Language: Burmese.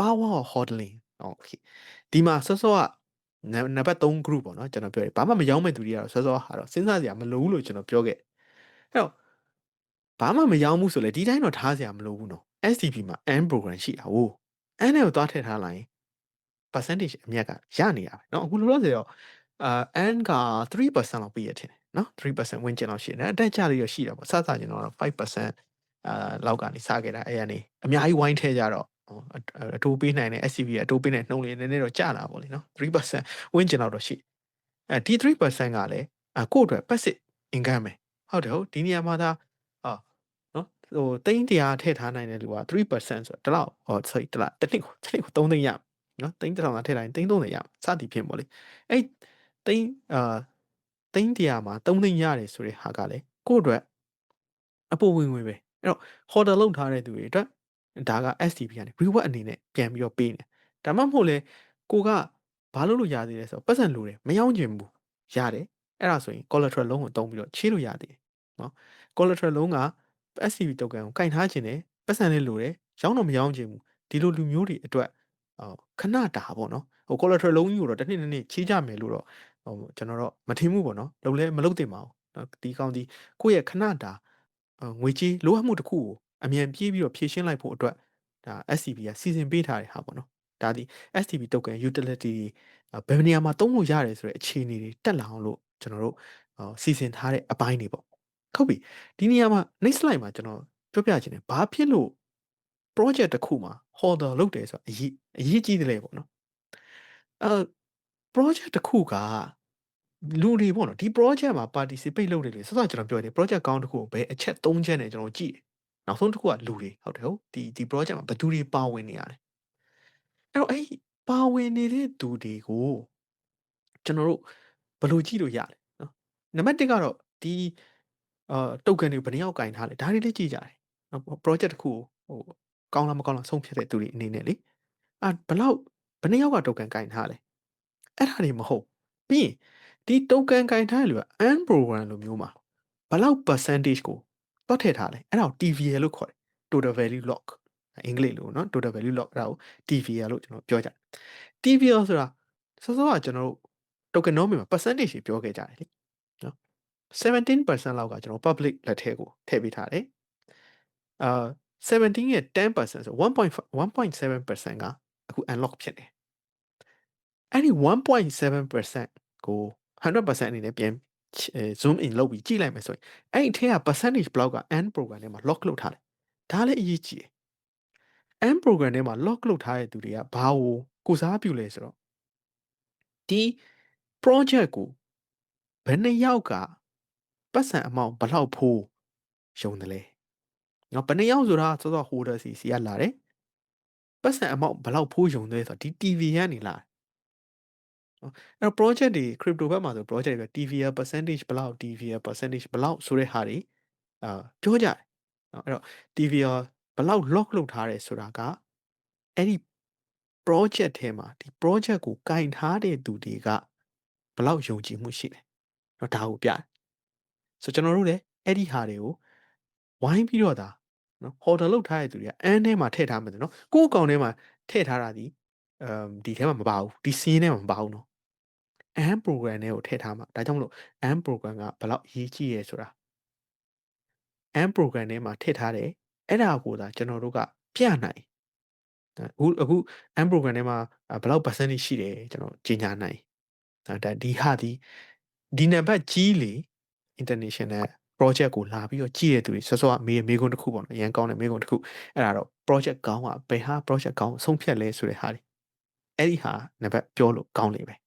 power of hodling okay ဒီမှာစောစောကနံပါတ်3 group ပေါ့နော်ကျွန်တော်ပြောတယ်ဘာမှမရောင်းမဲ့သူတွေကတော့စောစောဟာတော့စဉ်းစားစရာမလိုဘူးလို့ကျွန်တော်ပြောခဲ့အဲ့တော့ဘာမှမရောင်းဘူးဆိုလေဒီတိုင်းတော့ထားစရာမလိုဘူးနော် SDP မှာ N program ရှိတာဟို N နဲ့ကိုသွားထည့်ထားလိုက်ရင် percentage အမြက်ကရနေရပဲเนาะအခုလောလောဆယ်တော့အာ N က3%လောက်ပြည့်ရထင်တယ်เนาะ3%ဝန်းကျင်လောက်ရှိတယ်အတက်ကြလေးရရှိတာပေါ့စစကျင်တော့5%အာလောက်ကနေစခဲ့တာအဲ့ကနေအများကြီးဝိုင်းထဲကြတော့ အတိုးပေးနိုင်တဲ့ SCB အတိုးပေးနိုင်နှုန်းလေးနည်းနည်းတော့ကျလာပေါ့လေနော်3%ဝန်းကျင်လောက်တော့ရှိအဲဒီ3%ကလည်းအကို့အတွက် passive income ပဲဟုတ်တယ်ဟုတ်ဒီနေရာမှာဒါအာနော်ဟိုတိန်းတရားထည့်ထားနိုင်တဲ့လူက3%ဆိုတော့တလောက်ဟော sorry တလောက်တစ်နှစ်ကိုတစ်နှစ်ကို3သိန်းရနော်တိန်းတစ်ထောင်ကထည့်ထားရင်တိန်း30ရစသည်ဖြင့်ပေါ့လေအဲ့တိန်းအာတိန်းတရားမှာ3သိန်းရတယ်ဆိုတဲ့ဟာကလည်းကို့အတွက်အပေါ်ဝင်ဝင်ပဲအဲ့တော့ order လုပ်ထားတဲ့သူတွေအတွက် ဒါက STP ကနေ reward အနေနဲ့ပြန်ပြီးတော့ပေးနေဒါမှမဟုတ်လေကိုကဘာလုပ်လို့ရသေးလဲဆိုတော့ပတ်စံလိုတယ်မယောင်းကျင်ဘူးရတယ်အဲ့ဒါဆိုရင် collateral လုံးကိုတုံးပြီးတော့ချေးလို့ရသေးတယ်နော် collateral လုံးက SCB token ကိုကင်ထားခြင်းနဲ့ပတ်စံလေးလိုတယ်ရောင်းတော့မရောင်းခြင်းဘူးဒီလိုလူမျိုးတွေအတွက်ခဏတာပေါ့နော်ဟို collateral လုံးကြီးကိုတော့တစ်နှစ်နှစ်နှစ်ချေးကြမယ်လို့တော့ဟိုကျွန်တော်တော့မထင်ဘူးပေါ့နော်လုံလဲမလုံတင်ပါဘူးနော်ဒီကောင်ဒီကိုယ့်ရဲ့ခဏတာငွေကြေးလိုအပ်မှုတစ်ခုကို အမြန်ပြေးပြီးတော့ဖြည့်ရှင်းလိုက်ဖို့အတွက်ဒါ SCB ကစီစဉ်ပေးထားတဲ့ဟာပေါ့နော်ဒါဒီ STB token utility ဘယ်နေရာမှာသုံးလို့ရတယ်ဆိုတဲ့အခြေအနေတွေတက်လာအောင်လို့ကျွန်တော်တို့စီစဉ်ထားတဲ့အပိုင်းတွေပေါ့ဟုတ်ပြီဒီနေရာမှာ next slide မှာကျွန်တော်ပြောပြချင်တယ်ဘာဖြစ်လို့ project တစ်ခုမှာ holder လုပ်တယ်ဆိုတာအရေးအရေးကြီးတယ်လေပေါ့နော်အဲ project တစ်ခုကလူတွေပေါ့နော်ဒီ project မှာ participate လုပ်တယ်လေဆက်စကျွန်တော်ပြောတယ် project ကောင်းတစ်ခုကိုဘယ်အချက်၃ချက်နဲ့ကျွန်တော်ကြည့်တယ် နောက်ဆုံးတစ်ခုကလူတွေဟုတ်တယ်ဟုတ်ဒီဒီ project မှာဘယ်သူတွေပါဝင်နေရလဲအဲ့တော့အဲ့ပါဝင်နေတဲ့သူတွေကိုကျွန်တော်တို့ဘယ်လိုကြည့်လို့ရလဲနော်နံပါတ်1ကတော့ဒီအာ token တွေဘယ်နှယောက်ကင်ထားလဲဒါတွေလည်းကြည့်ကြတယ်နော် project တစ်ခုကိုဟိုကောင်းလားမကောင်းလားဆုံးဖြတ်တဲ့သူတွေအနေနဲ့လေအာဘယ်လောက်ဘယ်နှယောက်က token ကင်ထားလဲအဲ့ဒါတွေမဟုတ်ပြီးရင်ဒီ token ကင်ထားတဲ့လူက un program လိုမျိုးမှာဘယ်လောက် percentage ကို တွက်ထည့်ထားလဲအဲ့ဒါကို TVL လို့ခေါ်တယ် total value lock အင်္ဂလိပ်လိုနော် total value lock အဲ့ဒါကို TVL လို့ကျွန်တော်ပြောကြတယ် TVL ဆိုတာစောစောကကျွန်တော်တို့ tokenomics မှာ percentage တွေပြောခဲ့ကြတယ်လေနော်17%လောက်ကကျွန်တော် public လက်ထဲကိုထည့်ပေးထားတယ်အာ17ရဲ့10%ဆို1.1.7%ကအခု unlock ဖြစ်နေအဲ့ဒီ1.7%ကို100%အနေနဲ့ပြန် zoom in လုပ်ပြီးကြည့်လိုက်မယ်ဆိုရင်အဲ့ဒီထဲက percentage block က n program ထဲမှာ lock လုပ်ထားတယ်ဒါလည်းအရေးကြီးတယ် n program ထဲမှာ lock လုပ်ထားတဲ့သူတွေကဘာကိုကိုစားပြုလဲဆိုတော့ဒီ project ကိုဘယ်နှစ်ယောက်ကပတ်စံအမောင်ဘလောက်ဖိုးယုံတယ်လဲနော်ဘယ်နှစ်ယောက်ဆိုတာစောစော holder စီစီကလာတယ်ပတ်စံအမောင်ဘလောက်ဖိုးယုံတယ်ဆိုတော့ဒီ TV ကနေလာတယ် အဲ့တော့ project တွေ crypto ဘက်မှာဆို project တွေ TVL percentage ဘလောက် TVL percentage ဘလောက်ဆိုတဲ့ဟာတွေအာပြောကြတယ်နော်အဲ့တော့ TVL ဘလောက် lock လုပ်ထားတယ်ဆိုတာကအဲ့ဒီ project ထဲမှာဒီ project ကိုကင်ထားတဲ့သူတွေကဘလောက်ယုံကြည်မှုရှိလဲတော့ဒါကိုပြတယ်ဆိုကျွန်တော်တို့လည်းအဲ့ဒီဟာတွေကိုဝိုင်းပြီးတော့ဒါနော် order လုပ်ထားတဲ့သူတွေက n ထဲမှာထည့်ထားမယ်နော်ကိုယ့်အကောင့်ထဲမှာထည့်ထားတာဒီအမ်ဒီထဲမှာမပါဘူးဒီ scene ထဲမှာမပါဘူးနော် AMP program ထဲကိုထည့်ထားမှာဒါကြောင့်မလို့ AMP program ကဘယ်လောက်အရေးကြီးရဲဆိုတာ AMP program ထဲမှာထည့်ထားတယ်အဲ့ဒါကိုသာကျွန်တော်တို့ကပြနိုင်အခုအခု AMP program ထဲမှာဘယ်လောက် percentage ရှိတယ်ကျွန်တော်ကြီးညာနိုင်ဒါဒီဟာဒီဒီနံပါတ်ကြီးလေ international project ကိုလာပြီးတော့ကြည့်ရတဲ့သူတွေဆော့ဆော့မေးမေးခွန်းတစ်ခုပေါ့နော်အရန်ကောင်းတဲ့မေးခွန်းတစ်ခုအဲ့ဒါတော့ project ကောင်းကဘယ်ဟာ project ကောင်းဆုံးဖြတ်လဲဆိုတဲ့ဟာတွေအဲ့ဒီဟာနံပါတ်ပြောလို့ကောင်းလိမ့်မယ်